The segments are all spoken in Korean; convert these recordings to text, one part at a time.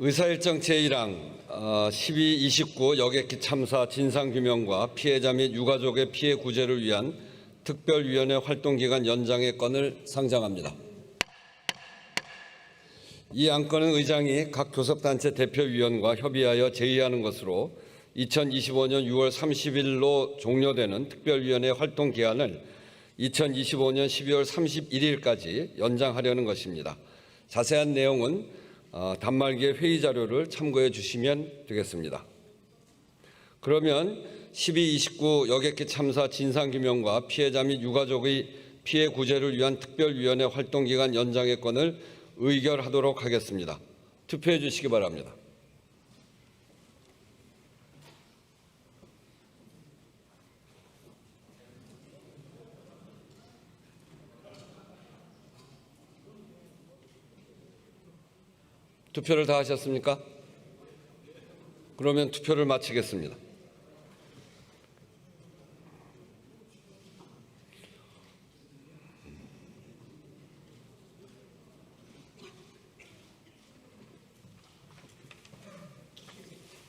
의사일정 제1항 어, 12, 29 여객기 참사 진상규명과 피해자 및 유가족의 피해 구제를 위한 특별위원회 활동기간 연장의 건을 상정합니다. 이 안건은 의장이 각 교섭단체 대표위원과 협의하여 제의하는 것으로 2025년 6월 30일로 종료되는 특별위원회 활동 기한을 2025년 12월 31일까지 연장하려는 것입니다. 자세한 내용은 어, 단말기의 회의 자료를 참고해 주시면 되겠습니다. 그러면 12, 29 여객기 참사 진상규명과 피해자 및 유가족의 피해 구제를 위한 특별위원회 활동기간 연장의 건을 의결하도록 하겠습니다. 투표해 주시기 바랍니다. 투표를 다 하셨습니까? 그러면 투표를 마치겠습니다.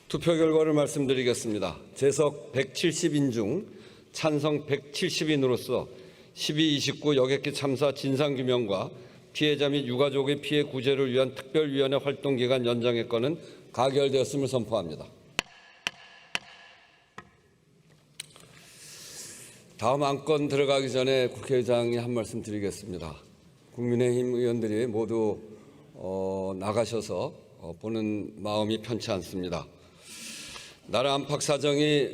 투표 결과를 말씀드리겠습니다. 재석 170인 중 찬성 170인으로서 12, 29 여객기 참사 진상규명과 피해자 및 유가족의 피해 구제를 위한 특별위원회 활동 기간 연장의 건은 가결되었음을 선포합니다. 다음 안건 들어가기 전에 국회의장이 한 말씀 드리겠습니다. 국민의힘 의원들이 모두 어, 나가셔서 어, 보는 마음이 편치 않습니다. 나라 안팎 사정이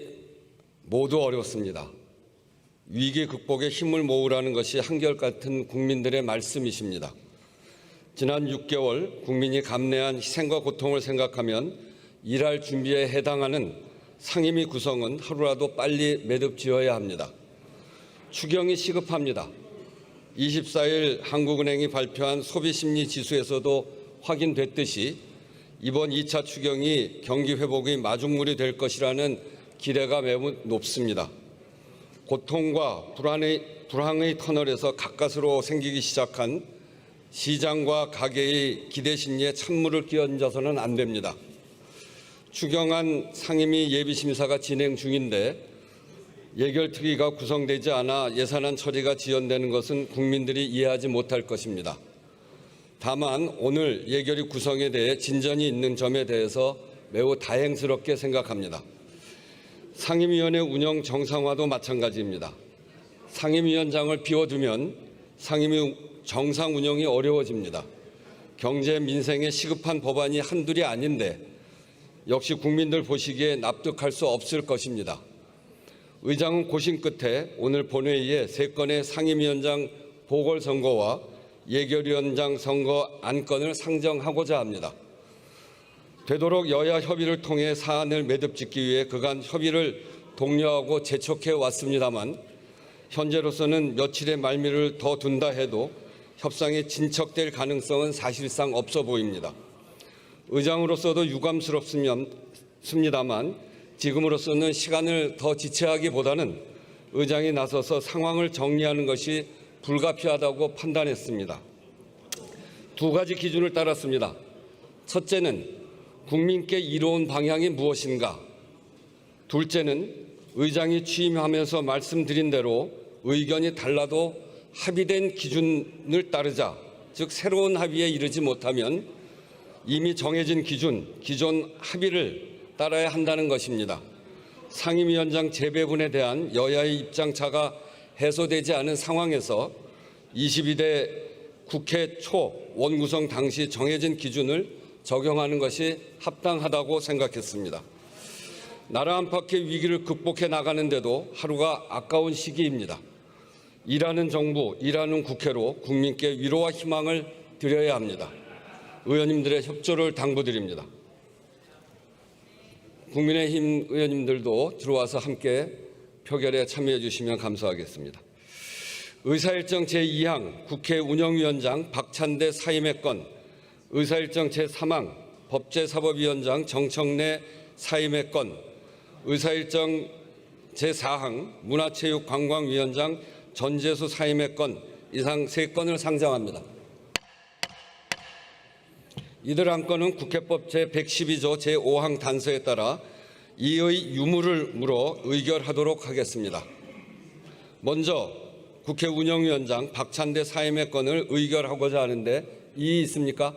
모두 어렵습니다. 위기 극복에 힘을 모으라는 것이 한결같은 국민들의 말씀이십니다. 지난 6개월 국민이 감내한 희생과 고통을 생각하면 일할 준비에 해당하는 상임위 구성은 하루라도 빨리 매듭 지어야 합니다. 추경이 시급합니다. 24일 한국은행이 발표한 소비심리 지수에서도 확인됐듯이 이번 2차 추경이 경기 회복의 마중물이 될 것이라는 기대가 매우 높습니다. 고통과 불안의, 불황의 터널에서 가까스로 생기기 시작한 시장과 가게의 기대 심리에 찬물을 끼얹어서는 안 됩니다. 추경안 상임위 예비심사가 진행 중인데 예결특위가 구성되지 않아 예산안 처리가 지연되는 것은 국민들이 이해하지 못할 것입니다. 다만 오늘 예결위 구성에 대해 진전이 있는 점에 대해서 매우 다행스럽게 생각합니다. 상임위원회 운영 정상화도 마찬가지입니다. 상임위원장을 비워두면 상임위 정상 운영이 어려워집니다. 경제 민생에 시급한 법안이 한둘이 아닌데 역시 국민들 보시기에 납득할 수 없을 것입니다. 의장은 고심 끝에 오늘 본회의에 세 건의 상임위원장 보궐선거와 예결위원장 선거 안건을 상정하고자 합니다. 되도록 여야 협의를 통해 사안을 매듭 짓기 위해 그간 협의를 독려하고 재촉해 왔습니다만 현재로서는 며칠의 말미를 더 둔다 해도 협상이 진척될 가능성은 사실상 없어 보입니다. 의장으로서도 유감스럽습니다만 지금으로서는 시간을 더 지체하기보다는 의장이 나서서 상황을 정리하는 것이 불가피하다고 판단했습니다. 두 가지 기준을 따랐습니다. 첫째는 국민께 이로운 방향이 무엇인가? 둘째는 의장이 취임하면서 말씀드린 대로 의견이 달라도 합의된 기준을 따르자, 즉 새로운 합의에 이르지 못하면 이미 정해진 기준, 기존 합의를 따라야 한다는 것입니다. 상임위원장 재배분에 대한 여야의 입장차가 해소되지 않은 상황에서 22대 국회 초 원구성 당시 정해진 기준을 적용하는 것이 합당하다고 생각했습니다. 나라 안팎의 위기를 극복해 나가는데도 하루가 아까운 시기입니다. 일하는 정부, 일하는 국회로 국민께 위로와 희망을 드려야 합니다. 의원님들의 협조를 당부드립니다. 국민의힘 의원님들도 들어와서 함께 표결에 참여해 주시면 감사하겠습니다. 의사일정 제2항 국회 운영위원장 박찬대 사임의 건 의사일정 제3항 법제사법위원장 정청래 사임의 건 의사일정 제4항 문화체육관광위원장 전재수 사임의 건 이상 세 건을 상정합니다. 이들 안건은 국회법 제112조 제5항 단서에 따라 이의 유무를 물어 의결하도록 하겠습니다. 먼저 국회 운영위원장 박찬대 사임의 건을 의결하고자 하는데 이의 있습니까?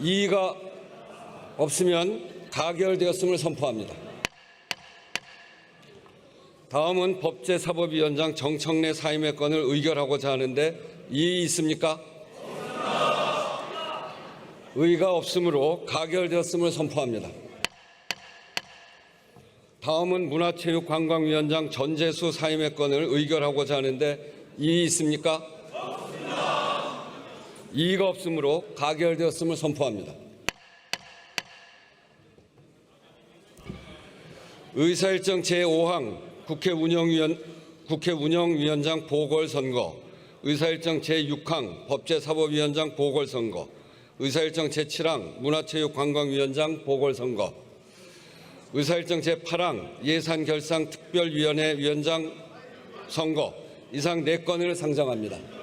이의가 없으면 가결되었음을 선포합니다. 다음은 법제사법위원장 정청래 사임의 건을 의결하고자 하는데 이의 있습니까? 의가 없으므로 가결되었음을 선포합니다. 다음은 문화체육관광위원장 전재수 사임의 건을 의결하고자 하는데 이의 있습니까? 이의가 없으므로 가결되었음을 선포합니다. 의사일정 제5항 국회 운영위원 국회 운영위원장 보궐선거, 의사일정 제6항 법제사법위원장 보궐선거, 의사일정 제7항 문화체육관광위원장 보궐선거, 의사일정 제8항 예산결상특별위원회 위원장 선거 이상 4건을 상정합니다.